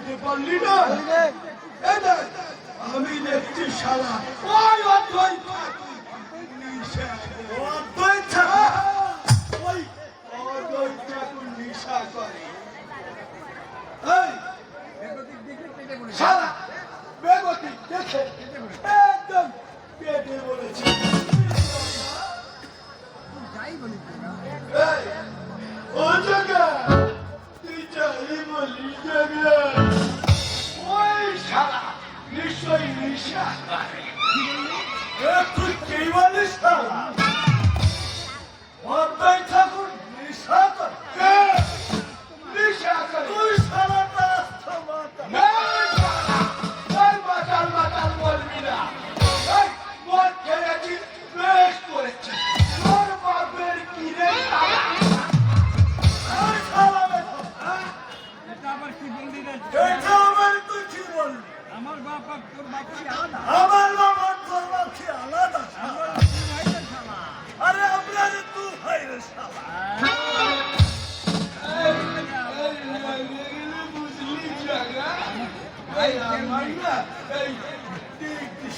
যেতে পারলি না? আমি দেখছি সারা ওই অদ্বৈত তুই কে বলিস না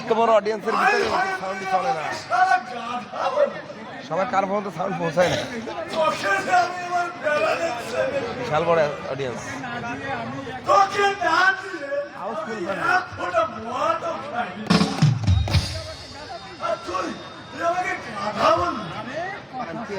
এত বড় অডিয়েন্সের ভিতরে সাউন্ডই চলে না। সবার কার পর্যন্ত সাউন্ড পৌঁছায় না? বিশাল বড় অডিয়েন্স আমাকে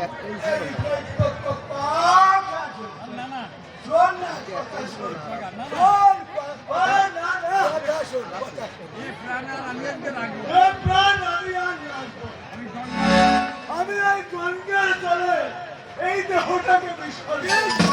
আমি এই গঙ্গার জলে এই দেহটাকে বিসর্জন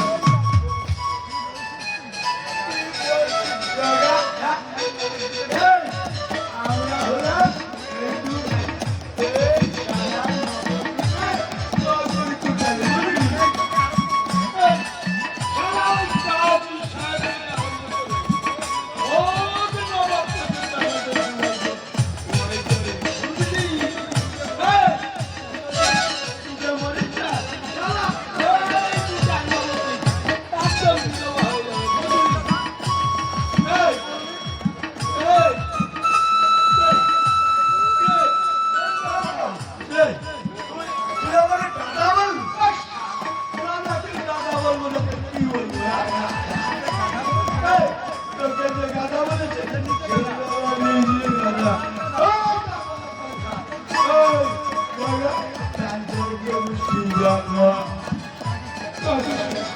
Thank you.